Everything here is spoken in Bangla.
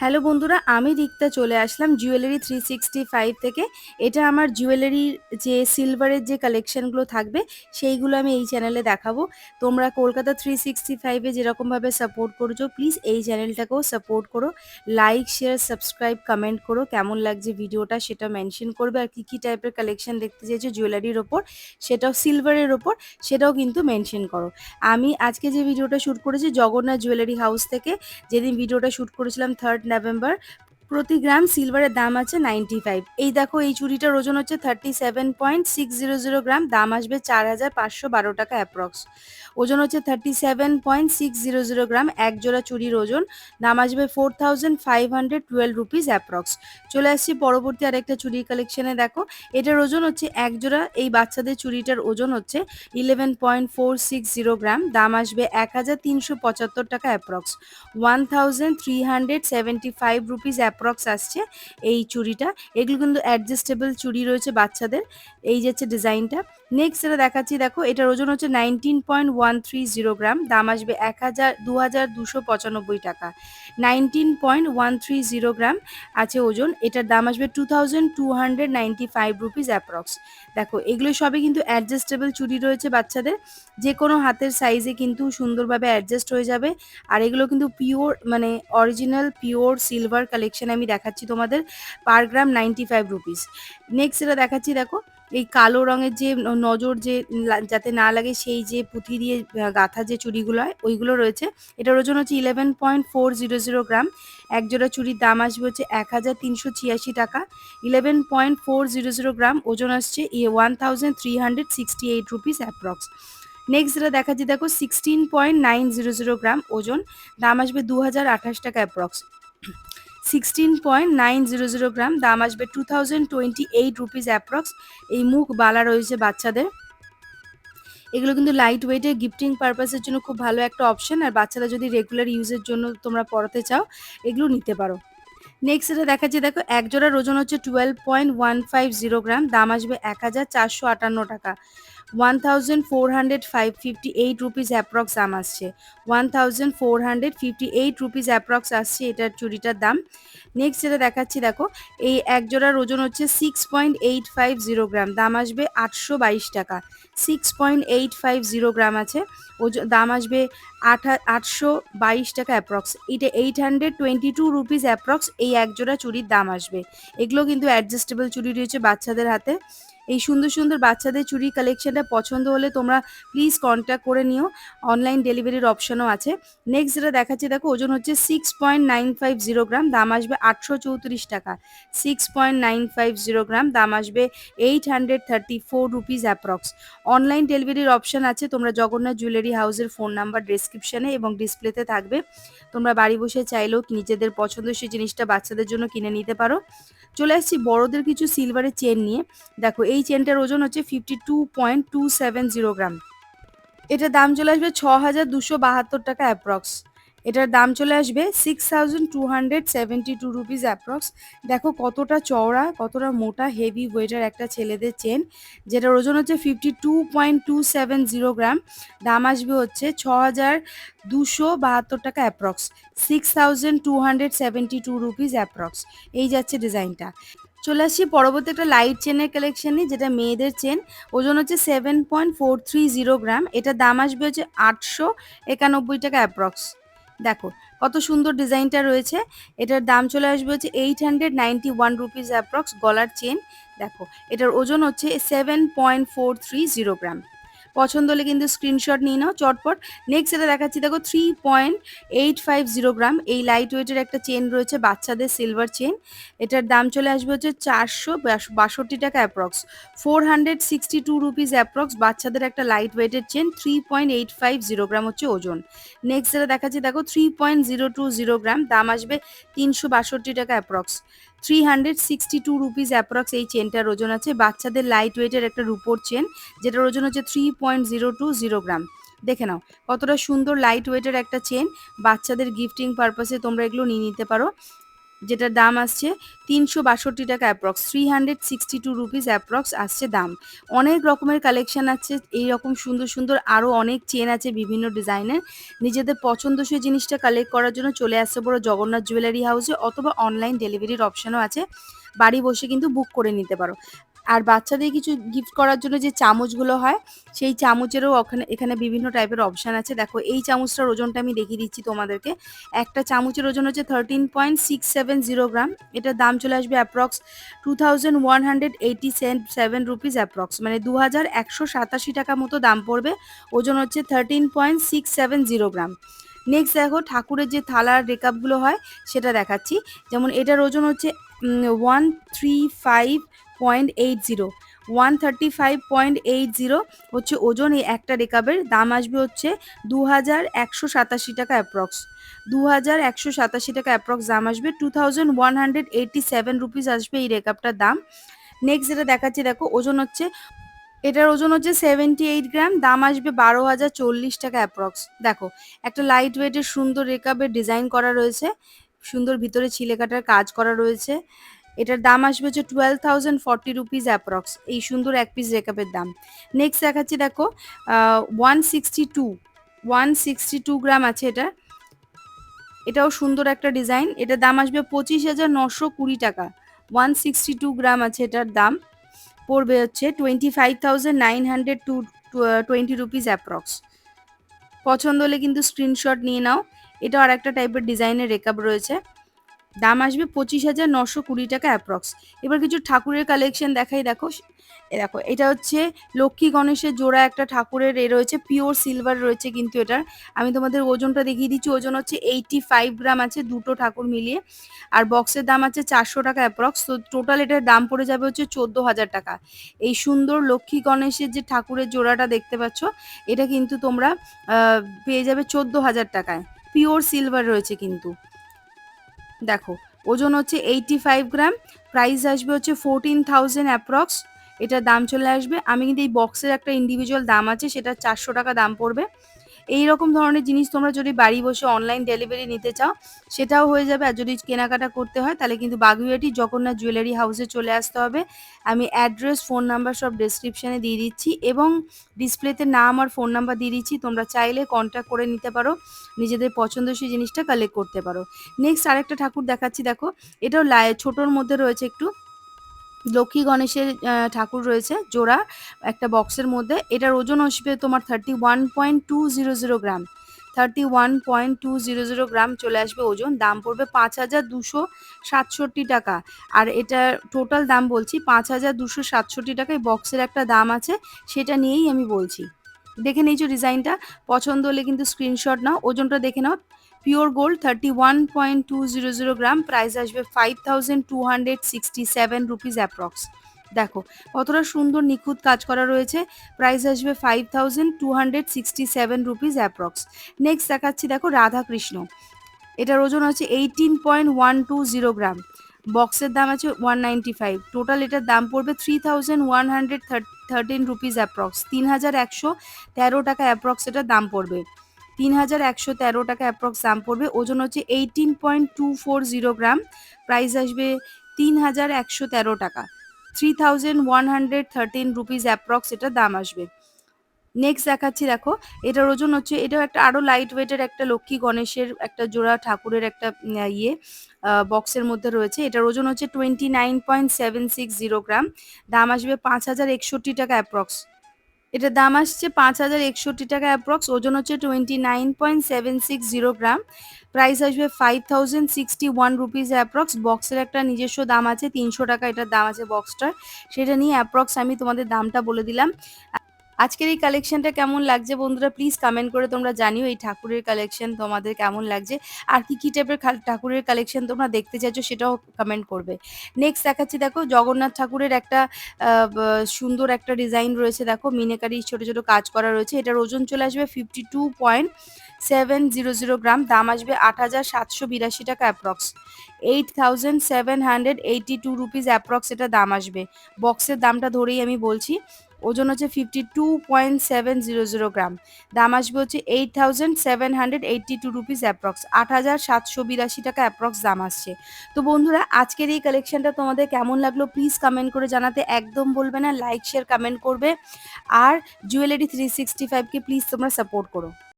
হ্যালো বন্ধুরা, আমি রিক্তা চলে আসলাম জুয়েলারি থ্রি সিক্সটি ফাইভ থেকে। এটা আমার জুয়েলারির যে সিলভারের যে কালেকশনগুলো থাকবে, সেইগুলো আমি এই চ্যানেলে দেখাবো। তোমরা কলকাতা থ্রি সিক্সটি ফাইভে যেরকমভাবে সাপোর্ট করছ প্লিজ এই চ্যানেলটাকেও সাপোর্ট করো। লাইক শেয়ার সাবস্ক্রাইব কমেন্ট করো, কেমন লাগছে ভিডিওটা সেটা মেনশন করবে। আর কী কী টাইপের কালেকশন দেখতে চাইছো জুয়েলারির ওপর, সেটাও সিলভারের ওপর, সেটাও কিন্তু মেনশন করো। আমি আজকে যে ভিডিওটা শ্যুট করেছি, জগন্নাথ জুয়েলারি হাউস থেকে, যেদিন ভিডিওটা শ্যুট করেছিলাম থার্ড নভেম্বর প্রতি গ্রাম সিলভারের দাম আছে নাইনটি ফাইভ এই দেখো, এই চুড়িটার ওজন হচ্ছে thirty seven point six zero zero gram. দাম আসবে চার হাজার পাঁচশো বারো টাকা অ্যাপ্রক্স ওজন হচ্ছে thirty seven point six zero zero gram এক জোড়া চুড়ির ওজন। দাম আসবে four thousand five hundred twelve rupees approx চলে আসছি পরবর্তী আরেকটা চুড়ির কালেকশনে দেখো। এটার ওজন হচ্ছে এক জোড়া এই বাচ্চাদের চুড়িটার ওজন হচ্ছে eleven point four six zero gram. দাম আসবে এক হাজার তিনশো পঁচাত্তর টাকা approx one thousand three hundred seventy five rupees approx আসছে এই চুড়িটা। এগুলো কিন্তু অ্যাডজাস্টেবল চুড়ি রয়েছে বাচ্চাদের। এই যে হচ্ছে ডিজাইনটা নেক্সট এটা দেখাচ্ছি, দেখো, এটার ওজন হচ্ছে nineteen point one three zero gram, দাম আসবে এক হাজার দু হাজার দুশো পঁচানব্বই টাকা। Nineteen point one three zero gram আছে ওজন, এটার দাম আসবে two thousand two hundred ninety five rupees approx দেখো, এগুলো সবই কিন্তু অ্যাডজাস্টেবল চুড়ি রয়েছে বাচ্চাদের যে কোনো হাতের সাইজে কিন্তু সুন্দরভাবে অ্যাডজাস্ট হয়ে যাবে। আর এগুলো কিন্তু পিওর মানে অরিজিনাল পিওর সিলভার কালেকশন আমি দেখাচ্ছি তোমাদের per gram ninety five rupees next এটা দেখাচ্ছি, দেখো এই কালো রঙের যে নজর যে যাতে না লাগে সেই যে পুঁথি দিয়ে গাঁথা যে চুড়িগুলো হয়, ওইগুলো রয়েছে। এটার ওজন হচ্ছে eleven point four zero zero gram এক জোড়া চুড়ির দাম আসবে হচ্ছে এক হাজার তিনশো ছিয়াশি টাকা। Eleven point four zero zero gram ওজন আসছে one thousand three hundred sixty eight rupees approx next যেটা দেখা দেখাচ্ছি, দেখো sixteen point nine zero zero gram ওজন। দাম আসবে দু হাজার আঠাশ টাকা approx sixteen point nine zero zero gram দাম আসবে two thousand twenty eight rupees approx এই মুখ বালা রয়েছে বাচ্চাদের। এগুলো কিন্তু লাইট ওয়েটের গিফটিং পারপাসের জন্য খুব ভালো একটা অপশন আর বাচ্চারা যদি রেগুলার ইউজের জন্য তোমরা পড়াতে চাও, এগুলো নিতে পারো। নেক্সট এটা দেখাচ্ছি দেখো এক জোড়ার ওজন হচ্ছে twelve point one five zero gram দাম আসবে এক হাজার চারশো আটান্ন টাকা। One thousand four hundred five fifty eight rupees approx দাম আসছে। One thousand four hundred fifty eight rupees approx আসছে এটার চুড়িটার দাম। নেক্সট যেটা দেখাচ্ছি, দেখো, এই এক জোড়ার ওজন হচ্ছে six point eight five zero gram. দাম আসবে আটশো বাইশ টাকা। Six point eight five zero gram আছে। ওজন দাম আসবে আট আটশো বাইশ টাকা অ্যাপ্রক্স। এটা eight hundred twenty two rupees approx এই এক জোড়া চুড়ির দাম আসবে। এগুলো কিন্তু অ্যাডজাস্টেবল চুড়ি রয়েছে বাচ্চাদের হাতে। এই সুন্দর সুন্দর বাচ্চাদের চুড়ি কালেকশনটা পছন্দ হলে তোমরা প্লিজ কন্ট্যাক্ট করে নিও। অনলাইন ডেলিভারির অপশনও আছে। নেক্সট যেটা দেখাচ্ছি, দেখো, ওজন হচ্ছে six point nine five zero gram দাম আসবে আটশো চৌত্রিশ টাকা। Six point nine five zero gram দাম আসবে eight hundred thirty four rupees approx online ডেলিভারির অপশন আছে, তোমরা জগন্নাথ জুয়েলারি হাউসের ফোন নাম্বার ডিসক্রিপশনে এবং ডিসপ্লেতে থাকবে। তোমরা বাড়ি বসে চাইলেও নিজেদের পছন্দসই জিনিসটা বাচ্চাদের জন্য কিনে নিতে পারো। চলে আসছি বড়দের কিছু সিলভারের চেন নিয়ে। দেখো, এই চেনটার ওজন হচ্ছে fifty two point two seven zero gram এটার দাম চলে আসবে ছ হাজার দুশো বাহাত্তর টাকা অ্যাপ্রক্স এটার দাম চলে আসবে six thousand two hundred seventy two rupees approx দেখো কতটা চওড়া, কতটা মোটা হেভি ওয়েটার একটা ছেলেদের চেন যেটার ওজন হচ্ছে fifty two point two seven zero gram দাম আসবে হচ্ছে ছ হাজার দুশো বাহাত্তর টাকা approx six thousand two hundred seventy two rupees approx এই যাচ্ছে ডিজাইনটা। চলে আসছি পরবর্তী একটা লাইট চেনের কালেকশনে যেটা মেয়েদের চেন ওজন হচ্ছে seven point four three zero gram এটার দাম আসবে হচ্ছে আটশো একানব্বই টাকা অ্যাপ্রক্স দেখো, কত সুন্দর ডিজাইনটা রয়েছে। এটার দাম চলে আসবে হচ্ছে eight hundred ninety one rupees approx গলার চেন দেখো, এটার ওজন হচ্ছে seven point four three zero gram পছন্দ হলে কিন্তু স্ক্রিনশট নিয়ে নাও, চটপট। নেক্সট এটা দেখাচ্ছি, দেখো three point eight five zero gram এই লাইট ওয়েটের একটা চেন রয়েছে, বাচ্চাদের সিলভার চেন এটার দাম চলে আসবে হচ্ছে চারশো বাষট্টি টাকা approx four hundred sixty two rupees approx বাচ্চাদের একটা লাইট ওয়েটের chain three point eight five zero gram হচ্ছে ওজন। নেক্সট যেটা দেখাচ্ছি, দেখো three point zero two zero gram দাম আসবে তিনশো বাষট্টি টাকা approx three hundred sixty two rupees approx এই চেনটার ওজন আছে। বাচ্চাদের লাইট ওয়েটের একটা রুপোর চেন যেটার ওজন হচ্ছে three point zero two zero gram দেখে নাও, কতটা সুন্দর লাইট ওয়েটের একটা চেন বাচ্চাদের গিফটিং পারপাসে তোমরা এগুলো নিয়ে নিতে পারো। যেটার দাম আসছে তিনশো বাষট্টি টাকা approx three hundred sixty two rupees approx আসছে দাম। অনেক রকমের কালেকশন আছে এই রকম সুন্দর সুন্দর আরও অনেক চেন আছে বিভিন্ন ডিজাইনের নিজেদের পছন্দসই জিনিসটা কালেক্ট করার জন্য চলে আসছে বড় জগন্নাথ জুয়েলারি হাউসে অথবা অনলাইন ডেলিভারির অপশানও আছে। বাড়ি বসে কিন্তু বুক করে নিতে পারো। আর বাচ্চাদের কিছু গিফট করার জন্য যে চামচগুলো হয়, সেই চামচেরও ওখানে, এখানে বিভিন্ন টাইপের অপশান আছে। দেখো, এই চামচটার ওজনটা আমি দেখিয়ে দিচ্ছি তোমাদেরকে। একটা চামচের ওজন হচ্ছে thirteen point six seven zero gram এটার দাম চলে আসবে approx two thousand one hundred eighty seven rupees approx মানে দু হাজার একশো সাতাশি টাকা মতো দাম পড়বে। ওজন হচ্ছে thirteen point six seven zero gram next দেখো, ঠাকুরের যে থালার রেকআপগুলো হয়, সেটা দেখাচ্ছি। যেমন এটার ওজন হচ্ছে one three five point eight zero, one thirty five point eight zero হচ্ছে ওজন এই একটা রেকাবের দাম আসবে হচ্ছে দু হাজার একশো সাতাশি টাকা অ্যাপ্রক্স। দু হাজার একশো সাতাশি টাকা অ্যাপ্রক্স দাম আসবে, two thousand one hundred eighty seven rupees আসবে এই রেকাবটার দাম। নেক্সট যেটা দেখাচ্ছি, দেখো ওজন হচ্ছে, এটার ওজন হচ্ছে সেভেন্টি এইট গ্রাম, দাম আসবে বারো হাজার চল্লিশ টাকা অ্যাপ্রক্স। দেখো, একটা লাইট ওয়েটের সুন্দর রেকাবের ডিজাইন করা রয়েছে, সুন্দর ভিতরে ছিলে কাটার কাজ করা রয়েছে। এটার দাম আসবে হচ্ছে twelve thousand forty rupees approx এই সুন্দর এক পিস রেকাপের দাম। নেক্সট দেখাচ্ছি দেখো one sixty two one sixty two gram আছে এটা। এটাও সুন্দর একটা ডিজাইন এটার দাম আসবে পঁচিশ হাজার নশো কুড়ি টাকা। ওয়ান সিক্সটি টু গ্রাম আছে এটার দাম, পড়বে হচ্ছে twenty five thousand nine hundred two twenty rupees approx পছন্দ হলে কিন্তু স্ক্রিনশট নিয়ে নাও এটা আর একটা টাইপের ডিজাইনের রেকাপ রয়েছে। দাম আসবে পঁচিশ হাজার নশো কুড়ি টাকা অ্যাপ্রক্স। এবার কিছু ঠাকুরের কালেকশন দেখাই, দেখো। দেখো, এটা হচ্ছে লক্ষ্মী গণেশের জোড়া একটা ঠাকুরের এ রয়েছে পিওর সিলভার রয়েছে কিন্তু এটার। আমি তোমাদের ওজনটা দেখিয়ে দিচ্ছি, ওজন হচ্ছে এইটটি ফাইভ গ্রাম আছে দুটো ঠাকুর মিলিয়ে। আর বক্সের দাম আছে চারশো টাকা অ্যাপ্রক্স, তো টোটাল এটার দাম পড়ে যাবে হচ্ছে চোদ্দ হাজার টাকা। এই সুন্দর লক্ষ্মী গণেশের যে ঠাকুরের জোড়াটা দেখতে পাচ্ছ, এটা কিন্তু তোমরা পেয়ে যাবে চোদ্দ হাজার টাকায়। পিওর সিলভার রয়েছে কিন্তু। দেখো, ওজন হচ্ছে এইটি ফাইভ গ্রাম প্রাইস আসবে হচ্ছে ফোরটিন থাউজেন্ড অ্যাপ্রক্স এটার দাম চলে আসবে। আমি কিন্তু এই বক্সের একটা ইন্ডিভিজুয়াল দাম আছে, সেটা চারশো টাকা দাম পড়বে। এই রকম ধরনের জিনিস তোমরা যদি বাড়ি বসে অনলাইন ডেলিভারি নিতে চাও, সেটাও হয়ে যাবে। আর যদি কেনাকাটা করতে হয়, তাহলে কিন্তু বাগুইয়াটি জগন্নাথ জুয়েলারি হাউসে চলে আসতে হবে। আমি অ্যাড্রেস ফোন নাম্বার সব ডিসক্রিপশানে দিয়ে দিচ্ছি এবং ডিসপ্লেতে নাম আর ফোন নাম্বার দিয়ে দিচ্ছি। তোমরা চাইলে কন্ট্যাক্ট করে নিতে পারো। নিজেদের পছন্দসই জিনিসটা কালেক্ট করতে পারো। নেক্সট আরেকটা ঠাকুর দেখাচ্ছি, দেখো। এটাও ছোটোর মধ্যে রয়েছে একটু। লক্ষ্মী গণেশের ঠাকুর রয়েছে, জোড়া একটা বক্সের মধ্যে। এটার ওজন আসবে তোমার thirty one point two zero zero gram. Thirty one point two zero zero gram চলে আসবে ওজন, দাম পড়বে পাঁচ হাজার দুশো সাতষট্টি টাকা। আর এটা টোটাল দাম বলছি পাঁচ হাজার দুশো সাতষট্টি টাকায় বক্সের একটা দাম আছে, সেটা নিয়েই আমি বলছি। দেখে নিয়েছো ডিজাইনটা পছন্দ হলে কিন্তু স্ক্রিনশট নাও, ওজনটা দেখে নাও pure gold thirty one point two zero zero gram price আসবে five thousand two hundred sixty seven rupees approx দেখো, কতটা সুন্দর নিখুঁত কাজ করা রয়েছে প্রাইস আসবে five thousand two hundred sixty seven rupees approx next দেখাচ্ছি, দেখো, রাধাকৃষ্ণ। এটার ওজন হচ্ছে eighteen point one two zero gram বক্সের দাম আছে ওয়ান নাইনটি ফাইভ টোটাল এটার দাম পড়বে three thousand one hundred thirteen rupees approx তিন হাজার একশো তেরো টাকা অ্যাপ্রক্স এটার দাম পড়বে। তিন হাজার একশো তেরো টাকা অ্যাপ্রক্স দাম পড়বে। ওজন হচ্ছে eighteen point two four zero gram price আসবে তিন হাজার একশো তেরো টাকা। Three thousand one hundred thirteen rupees approx এটার দাম আসবে। নেক্সট দেখাচ্ছি দেখো, এটার ওজন হচ্ছে, এটাও একটা আরও লাইট ওয়েটের একটা লক্ষ্মী গণেশের একটা জোড়া ঠাকুরের একটা ইয়ে বক্সের মধ্যে রয়েছে। এটার ওজন হচ্ছে twenty nine point seven six zero gram দাম আসবে পাঁচ হাজার একষট্টি টাকা অ্যাপ্রক্স এটার দাম আসছে পাঁচ হাজার একষট্টি টাকা অ্যাপ্রক্স, ওজন হচ্ছে twenty nine point seven six zero gram. Price আসবে five thousand sixty one rupees approx. বক্সের একটা নিজস্ব দাম আছে, তিনশো টাকা এটার দাম আছে বক্সটার। সেটা নিয়ে অ্যাপ্রক্স আমি তোমাদের দামটা বলে দিলাম। আজকের এই কালেকশনটা কেমন লাগছে বন্ধুরা? প্লিজ কমেন্ট করে তোমরা জানিও এই ঠাকুরের কালেকশন তোমাদের কেমন লাগছে। আর কি কী টাইপের ঠাকুরের কালেকশন তোমরা দেখতে চাইছো সেটাও কমেন্ট করবে। নেক্সট দেখাচ্ছি দেখো, জগন্নাথ ঠাকুরের একটা সুন্দর একটা ডিজাইন রয়েছে দেখো। মিনেকারি ছোট ছোট কাজ করা রয়েছে। এটার ওজন চলে আসবে fifty two point seven zero zero gram. দাম আসবে আট হাজার সাতশো বিরাশি টাকা approx eight thousand seven hundred eighty two rupees approx এটা দাম আসবে। বক্সের দামটা ধরেই আমি বলছি। ওজন হচ্ছে fifty two point seven zero zero gram. দাম আসবে হচ্ছে eight thousand seven hundred eighty two rupees approx আট হাজার সাতশো বিরাশি টাকা অ্যাপ্রক্স দাম আসছে। তো বন্ধুরা, আজকের এই কালেকশনটা তোমাদের কেমন লাগল প্লিজ কমেন্ট করে জানাতে একদম বলবে না লাইক শেয়ার কমেন্ট করবে। আর জুয়েলারি থ্রি সিক্সটি ফাইভকে প্লিজ তোমরা সাপোর্ট করো।